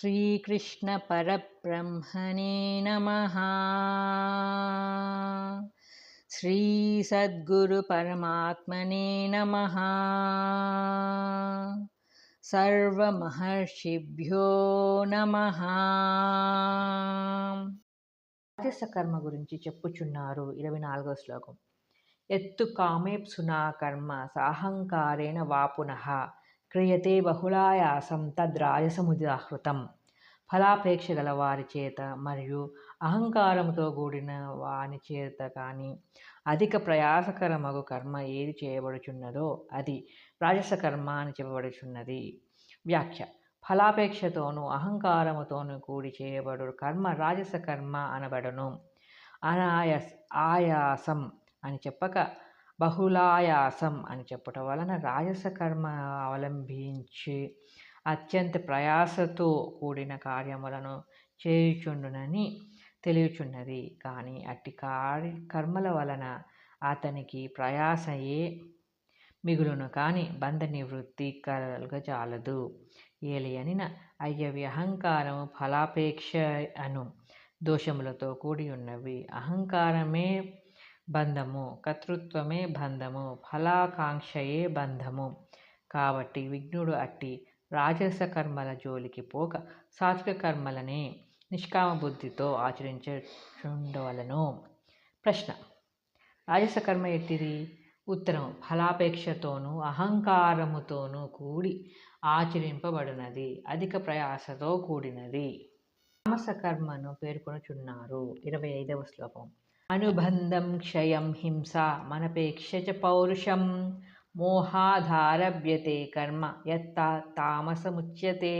श्रीकृष्णपरब्रह्मणे नमः श्रीसद्गुरुपरमात्मने नमः సర్వమహర్షిభ్యో నమ రాజస కర్మ గురించి చెప్పుచున్నారు ఇరవై నాలుగో శ్లోకం ఎత్తు కామేప్సునా కర్మ సాహంకారేణ వాపునః క్రియతే బహుళాయాసం తద్రాయసముదాహృతం. ఫలాపేక్ష గల వారి చేత మరియు అహంకారంతో కూడిన వాని చేత కానీ అధిక ప్రయాసకరమగు కర్మ ఏది చేయబడుచున్నదో అది రాజస కర్మ అని చెప్పబడుచున్నది. వ్యాఖ్య. ఫలాపేక్షతోనూ అహంకారముతోనూ కూడి చేయబడు కర్మ రాజస కర్మ అనబడును. అనాయస్ ఆయాసం అని చెప్పక బహుళాయాసం అని చెప్పటం వలన రాజస కర్మ అవలంబించి అత్యంత ప్రయాసతో కూడిన కార్యములను చేయుచుండునని తెలియచున్నది. కానీ అట్టి కార్య కర్మల వలన అతనికి ప్రయాసయే మిగులును. కానీ బంధ నివృత్తి కలగజాలదు. ఏలియనిన అయ్యవి అహంకారం ఫలాపేక్ష అను దోషములతో కూడి ఉన్నవి అహంకారమే బంధము కర్తృత్వమే బంధము ఫలాకాంక్షయే బంధము. కాబట్టి విఘ్నుడు అట్టి రాజస కర్మల జోలికి పోక సాత్విక కర్మలనే నిష్కామ బుద్ధితో ఆచరించుండవలను ప్రశ్న. రాజస కర్మ ఎట్టిది? ఉత్తరం. ఫలాపేక్షతోనూ అహంకారముతోనూ కూడి ఆచరింపబడినది. అధిక ప్రయాసతో కూడినది. తామస కర్మను పేర్కొనుచున్నారు. ఇరవై ఐదవ శ్లోకం. అనుబంధం క్షయం హింస మనపేక్ష చ పౌరుషం. మోహాధారభ్యతే కర్మ యత్త తామసముచ్యతే.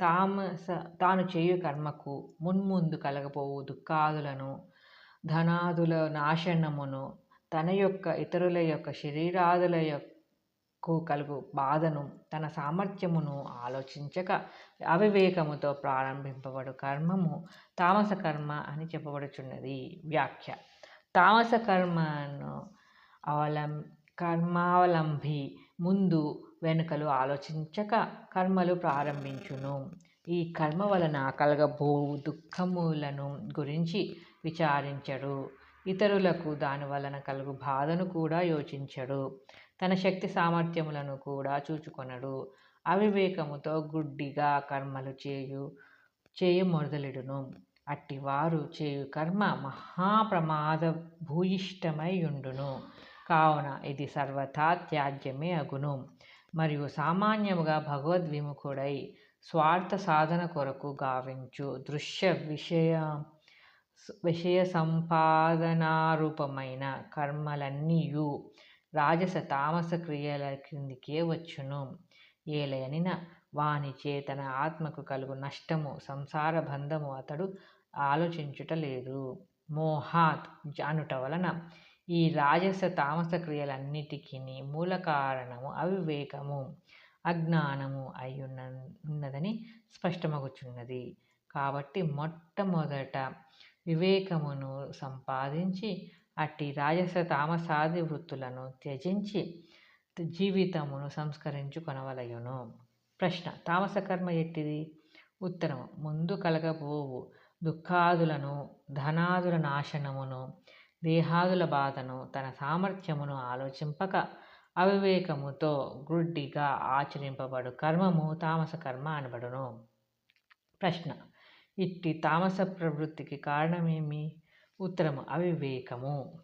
తామస తాను చేయు కర్మకు మున్ముందు కలగపోవు దుఃఖాదులను ధనాదుల నాశనమును తన యొక్క ఇతరుల యొక్క శరీరాదుల యొక్క కు కలుగు బాధను తన సామర్థ్యమును ఆలోచించక అవివేకముతో ప్రారంభింపబడు కర్మము తామస కర్మ అని చెప్పబడుచున్నది. వ్యాఖ్య. తామస కర్మను అవలం కర్మావలంబి ముందు వెనుకలు ఆలోచించక కర్మలు ప్రారంభించును. ఈ కర్మ వలన కలగబో దుఃఖములను గురించి విచారించడు. ఇతరులకు దాని వలన కలుగు బాధను కూడా యోచించడు. తన శక్తి సామర్థ్యములను కూడా చూచుకొనడు. అవివేకముతో గుడ్డిగా కర్మలు చేయు చేయ మొదలెడును అట్టివారు చేయు కర్మ మహాప్రమాద భూయిష్టమై ఉండును కావున ఇది సర్వథా త్యాజ్యమే అగును. మరియు సామాన్యముగా భగవద్విముఖుడై స్వార్థ సాధన కొరకు గావించు దృశ్య విషయ విషయ సంపాదనారూపమైన కర్మలన్నీయు. రాజస తామస క్రియల క్రిందికే వచ్చును. ఏలయనిన వాని చేతన ఆత్మకు కలుగు నష్టము సంసార బంధము అతడు ఆలోచించుట లేదు. మోహాత్ అనుట వలన ఈ రాజస తామస క్రియలన్నిటికీ మూల కారణము అవివేకము అజ్ఞానము అయ్యున్న ఉన్నదని స్పష్టమగుచున్నది. కాబట్టి మొట్టమొదట వివేకమును సంపాదించి అట్టి రాజస తామసాది వృత్తులను త్యజించి జీవితమును సంస్కరించుకొనవలయును. ప్రశ్న తామస కర్మ ఎట్టిది? ఉత్తరం ముందు కలగబోవు దుఃఖాదులను ధనాదుల నాశనమును దేహాదుల బాధను తన సామర్థ్యమును ఆలోచింపక అవివేకముతో గుడ్డిగా ఆచరింపబడు కర్మము తామస కర్మ అనబడును. ప్రశ్న ఇట్టి తామస ప్రవృత్తికి కారణమేమి? ఉత్తరము అవివేకము.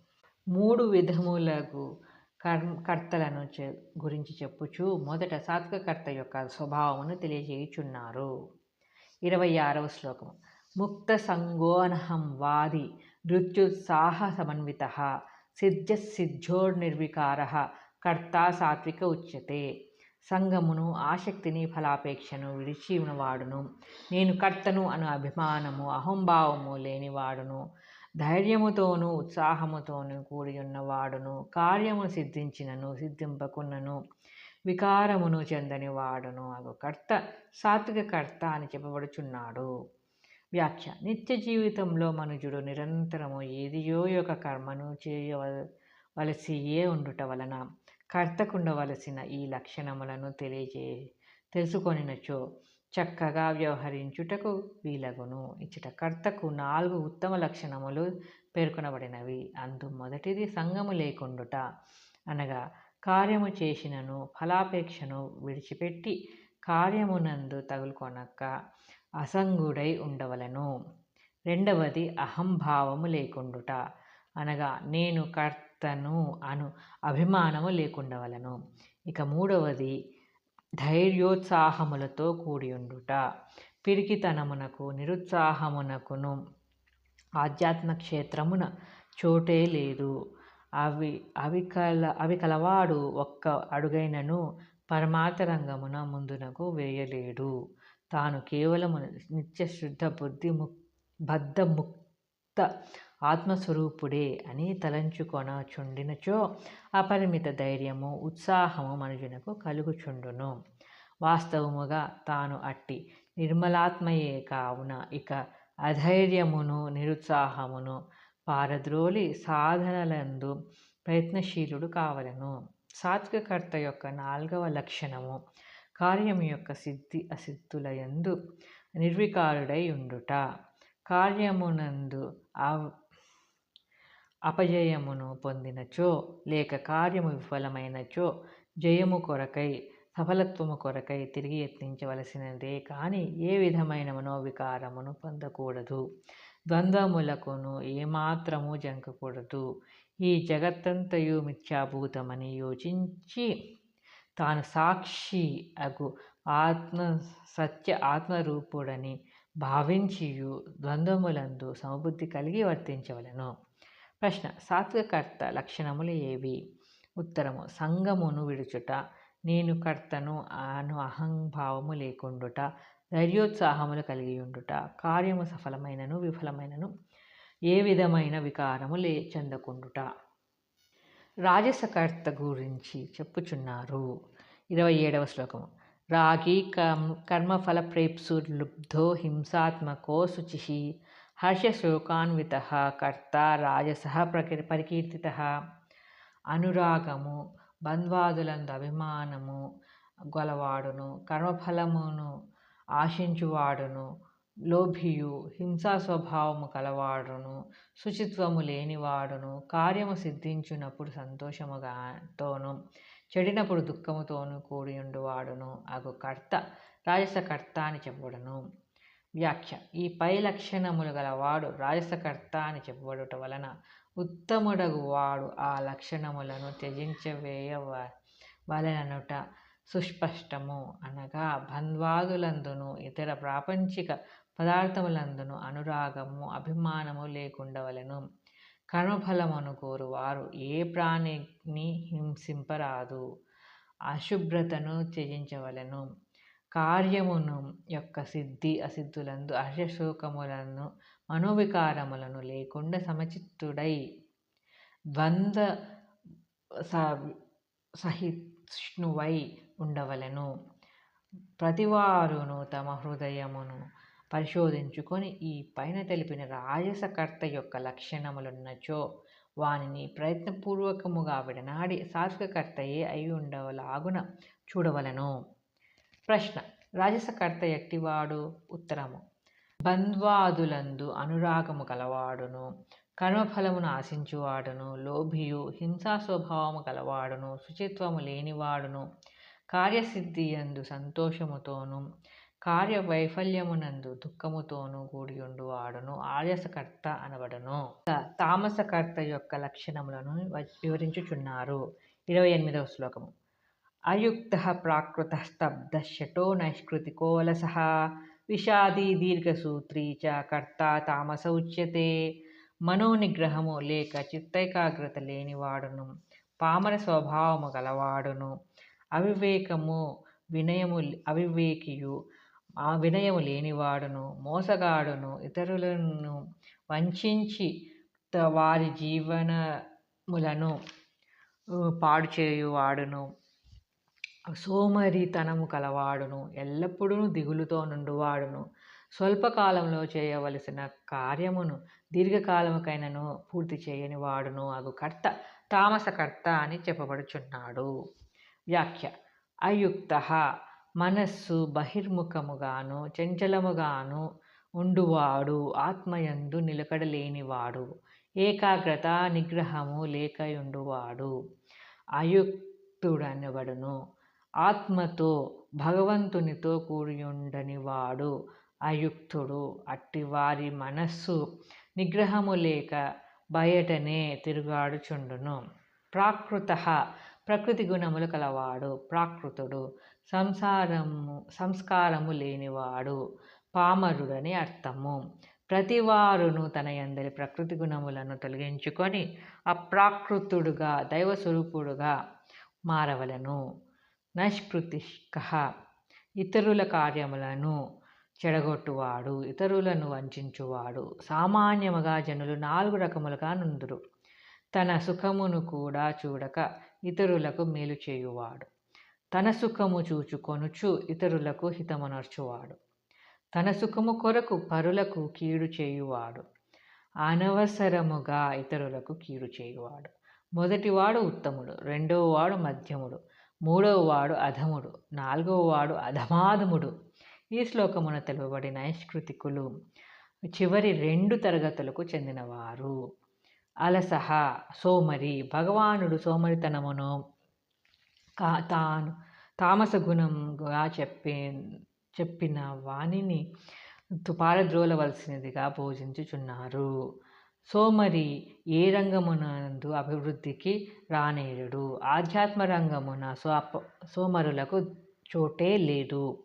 మూడు విధములకు కర్మ కర్తలను చె గురించి చెప్పుచు మొదట సాత్వకకర్త యొక్క స్వభావమును తెలియజేయుచున్నారు. ఇరవై ఆరవ శ్లోకం ముక్త సంగోనహం వాది మృత్యుత్సాహ సమన్విత సిద్ధ్యసిద్ధోర్నిర్వికార కర్త సాత్విక ఉచ్యతే. సంగమును ఆసక్తిని ఫలాపేక్షను విడిచి వాడును నేను కర్తను అను అభిమానము అహంభావము లేనివాడును. ధైర్యముతోనూ ఉత్సాహముతోనూ కూడి ఉన్నవాడును కార్యము సిద్ధించినను సిద్ధింపకున్నను వికారమును చెందని వాడును అగు కర్త సాత్విక కర్త అని చెప్పబడుచున్నాడు. వ్యాఖ్య నిత్య జీవితంలో మనుజుడు నిరంతరము ఏదియో యొక్క కర్మను చేయవలసియే ఉండుట వలన కర్తకుండవలసిన ఈ లక్షణములను తెలియజే తెలుసుకొనినచో చక్కగా వ్యవహరించుటకు వీలగును. ఇచ్చట కర్తకు నాలుగు ఉత్తమ లక్షణములు పేర్కొనబడినవి. అందు మొదటిది సంగము లేకుండుట. అనగా కార్యము చేసినను ఫలాపేక్షను విడిచిపెట్టి కార్యమునందు తగులుకొనక్క అసంగుడై ఉండవలను. రెండవది అహంభావము లేకుండుట. అనగా నేను కర్తను అను అభిమానము లేకుండవలను. ఇక మూడవది ధైర్యోత్సాహములతో కూడి ఉండుట పిరికితనమునకు నిరుత్సాహమునకును ఆధ్యాత్మ క్షేత్రమున చోటే లేదు. అవి అవి కల అవి కలవాడు ఒక్క అడుగైనను పరమార్థరంగమున ముందునకు వేయలేడు. తాను కేవలము నిత్య శుద్ధ బుద్ధి ముక్ బద్ధ ముక్త ఆత్మస్వరూపుడే అని తలంచుకొన చుండినచో అపరిమిత ధైర్యము ఉత్సాహము మనుజునకు కలుగుచుండును. వాస్తవముగా తాను అట్టి నిర్మలాత్మయే కావున ఇక అధైర్యమును నిరుత్సాహమును పారద్రోలి సాధనలందు ప్రయత్నశీలుడు కావలను. సాత్వికర్త యొక్క నాలుగవ లక్షణము కార్యము యొక్క సిద్ధి అసిద్ధులయందు నిర్వికారుడై ఉండుట. కార్యమునందు అపజయమును పొందినచో లేక కార్యము విఫలమైనచో జయము కొరకై సఫలత్వము కొరకై తిరిగి యత్నించవలసినదే కానీ ఏ విధమైన మనోవికారమును పొందకూడదు. ద్వంద్వములకును ఏమాత్రము జంకకూడదు. ఈ జగత్తంతయు మిథ్యాభూతమని యోచించి తాను సాక్షి అగు ఆత్మ సత్య ఆత్మరూపుడని భావించియు ద్వంద్వములందు సమబుద్ధి కలిగి వర్తించవలను. ప్రశ్న సాత్వికర్త లక్షణములు ఏవి? ఉత్తరము సంగమును విడుచుట నేను కర్తను అను అహంభావము లేకుండుట ధైర్యోత్సాహములు కలిగి ఉండుట కార్యము సఫలమైనను విఫలమైనను ఏ విధమైన వికారము లే చెందకుండుట. రాజసకర్త గురించి చెప్పుచున్నారు. ఇరవై ఏడవ శ్లోకము. రాగి కర్మ కర్మఫల ప్రేప్సుర్లుబ్ధో హింసాత్మకో శుచి హర్షశోకాన్విత కర్త రాజస ప్రకి పరికీర్తిత. అనురాగము బంధ్వాదులందు అభిమానము గలవాడును కర్మఫలమును ఆశించువాడును లోభియు హింసా స్వభావము కలవాడును శుచిత్వము లేనివాడును కార్యము సిద్ధించునప్పుడు సంతోషముగాతోను చెడినప్పుడు దుఃఖముతోను కూడి ఉండువాడును అగు కర్త రాజసకర్త అని చెప్పడను. వ్యాఖ్య. ఈ పై లక్షణములు గలవాడు రాజసకర్త అని చెప్పబడుట వలన ఉత్తముడగు వాడు ఆ లక్షణములను త్యజించవేయవ వలననుట సుస్పష్టము. అనగా బంధ్వాదులందును ఇతర ప్రాపంచిక పదార్థములందును అనురాగము అభిమానము లేకుండవలను. కర్మఫలమును కోరువారు ఏ ప్రాణిని హింసింపరాదు. అశుభ్రతను త్యజించవలను. కార్యమును యొక్క సిద్ధి అసిద్ధులందు హర్షశోకములను మనోవికారములను లేకుండా సమచిత్తుడై ద్వంద్వ సహిష్ణువై ఉండవలను. ప్రతివారును తమ హృదయమును పరిశోధించుకొని ఈ పైన తెలిపిన రాజసకర్త యొక్క లక్షణములున్నచో వానిని ప్రయత్నపూర్వకముగా విడనాడి సాత్వికకర్తయే అయి ఉండవలాగున చూడవలను. ప్రశ్న. రాజసకర్త ఎట్టివాడు? ఉత్తరము. బంధ్వాదులందు అనురాగము కలవాడును కర్మఫలమును ఆశించువాడును లోభియు హింసా స్వభావము కలవాడును శుచిత్వము లేనివాడును కార్యసిద్ధి యందు సంతోషముతోను కార్య దుఃఖముతోనూ దుఃఖముతోను కూడి ఉండువాడును ఆర్యసకర్త అనబడును. తామసకర్త యొక్క లక్షణములను వివరించుచున్నారు. ఇరవై ఎనిమిదవ శ్లోకము. అయుక్త ప్రాకృత స్తబ్దశటో నైష్కృతి నైష్కృతికోలస విషాదీ దీర్ఘసూత్రీ చ కర్త తామస ఉచ్యతే మనోనిగ్రహము లేక చిత్తైకాగ్రత లేనివాడును పామర స్వభావము గలవాడును అవివేకము వినయము అవివేకియు ఆ వినయము లేనివాడును మోసగాడును ఇతరులను వంచి వారి జీవనములను పాడు చేయువాడును సోమరితనము కలవాడును ఎల్లప్పుడూ దిగులుతో నుండువాడును. స్వల్పకాలంలో చేయవలసిన కార్యమును దీర్ఘకాలముకైనను పూర్తి చేయని వాడును అగు కర్త తామసకర్త అని చెప్పబడుచున్నాడు. వ్యాఖ్య అయుక్త మనస్సు బహిర్ముఖముగాను చంచలముగాను ఉండువాడు ఆత్మయందు నిలకడలేనివాడు ఏకాగ్రత నిగ్రహము లేకయుండువాడు. అయుక్తుడనబడును. ఆత్మతో భగవంతునితో కూడియుండని వాడు అయుక్తుడు అట్టివారి మనస్సు నిగ్రహము లేక బయటనే తిరుగాడుచుండును. ప్రాకృత ప్రకృతి గుణములు కలవాడు ప్రాకృతుడు సంసారము సంస్కారము లేనివాడు పామరుడని అర్థము. ప్రతివారును తన ఎందరి ప్రకృతి గుణములను తొలగించుకొని అప్రాకృతుడుగా దైవస్వరూపుడుగా మారవలను. నష్పృతిష్క ఇతరుల కార్యములను చెడగొట్టువాడు ఇతరులను వంచువాడు సామాన్యముగా జనులు నాలుగు రకములుగా నుందురు. తన సుఖమును కూడా చూడక ఇతరులకు మేలు చేయువాడు. తన సుఖము చూచుకొనుచు ఇతరులకు హితమునర్చువాడు. తన సుఖము కొరకు పరులకు కీడు చేయువాడు. అనవసరముగా ఇతరులకు కీడు చేయువాడు. మొదటివాడు ఉత్తముడు రెండవవాడు మధ్యముడు. మూడవ వాడు అధముడు నాలుగవ వాడు అధమాధముడు. ఈ శ్లోకమున తెలుపబడిన నైష్కృతికులు చివరి రెండు తరగతులకు చెందినవారు. అలసహ సోమరి భగవానుడు సోమరితనమును కా తాను తామస గుణంగా చెప్పి చెప్పిన వాణిని పారద్రోలవలసినదిగా సో సోమరి ఏ రంగమునందు అభివృద్ధికి రానేరుడు? ఆధ్యాత్మ రంగమున సో సోమరులకు చోటే లేదు.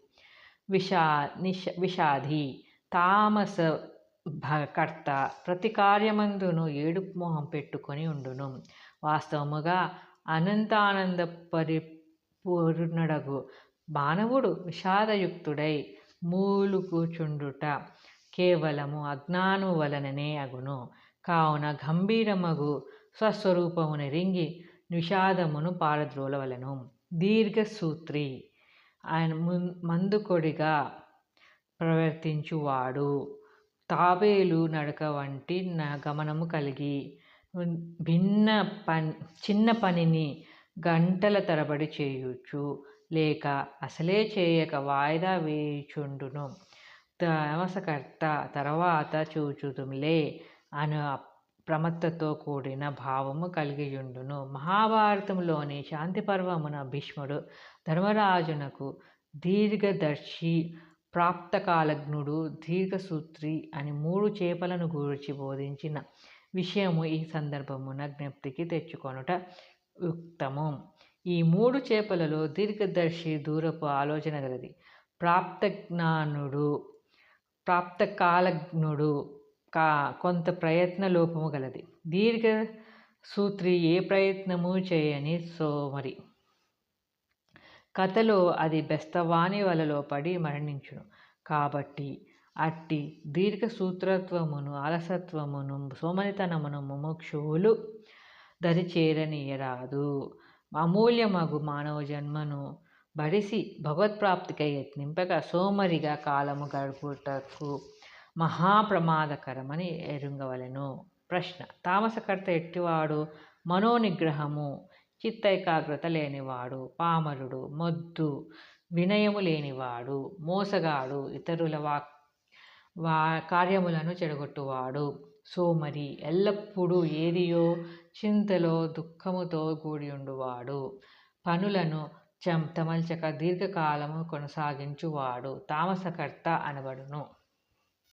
విషా నిష విషాది తామస కర్త ప్రతి కార్యమందును ఏడు మొహం పెట్టుకొని ఉండును. వాస్తవముగా అనంతానంద పరిపూర్ణుడగు మానవుడు విషాదయుక్తుడై మూలు కూచుండుట కేవలము అజ్ఞాను వలననే అగును. కావున గంభీరమగు స్వస్వరూపమును రింగి విషాదమును పారద్రోలవలను దీర్ఘసూత్రి. ఆయన మందుకొడిగా ప్రవర్తించువాడు. తాబేలు నడక వంటి నా గమనము కలిగి భిన్న పని చిన్న పనిని గంటల తరబడి చేయొచ్చు లేక అసలే చేయక వాయిదా వేయుచుండును. తామసకర్త తర్వాత చూచుదులే అను ప్రమత్తతో కూడిన భావము కలిగియుండును. మహాభారతంలోని శాంతి పర్వమున భీష్ముడు ధర్మరాజునకు దీర్ఘదర్శి ప్రాప్తకాలజ్ఞుడు దీర్ఘసూత్రి అని మూడు చేపలను గూర్చి బోధించిన విషయము ఈ సందర్భమున జ్ఞప్తికి తెచ్చుకొనుట యుక్తము ఈ మూడు చేపలలో దీర్ఘదర్శి దూరపు ఆలోచన గలది. ప్రాప్తజ్ఞానుడు ప్రాప్తకాలజ్ఞుడు కా కొంత ప్రయత్న లోపము గలది. దీర్ఘ సూత్రి ఏ ప్రయత్నము చేయని సోమరి. కథలో అది బెస్తవాణి వలలో పడి మరణించును. కాబట్టి అట్టి దీర్ఘ సూత్రత్వమును అలసత్వమును సోమరితనమును ముముక్షువులు దరిచేరనీయరాదు అమూల్యమగు మానవ జన్మను బడిసి భగవత్ప్రాప్తికై యత్నింపక సోమరిగా కాలము గడుపుటకు మహాప్రమాదకరమని ఎరుంగవలెను. ప్రశ్న తామసకర్త ఎట్టివాడు? మనోనిగ్రహము చిత్తైకాగ్రత లేనివాడు పామరుడు మొద్దు వినయము లేనివాడు మోసగాడు ఇతరుల వాక్ వా కార్యములను చెడగొట్టువాడు సోమరి ఎల్లప్పుడూ ఏదియో చింతలో దుఃఖముతో కూడి ఉండువాడు పనులను చం తమల్చక దీర్ఘకాలము కొనసాగించువాడు తామసకర్త అనబడును.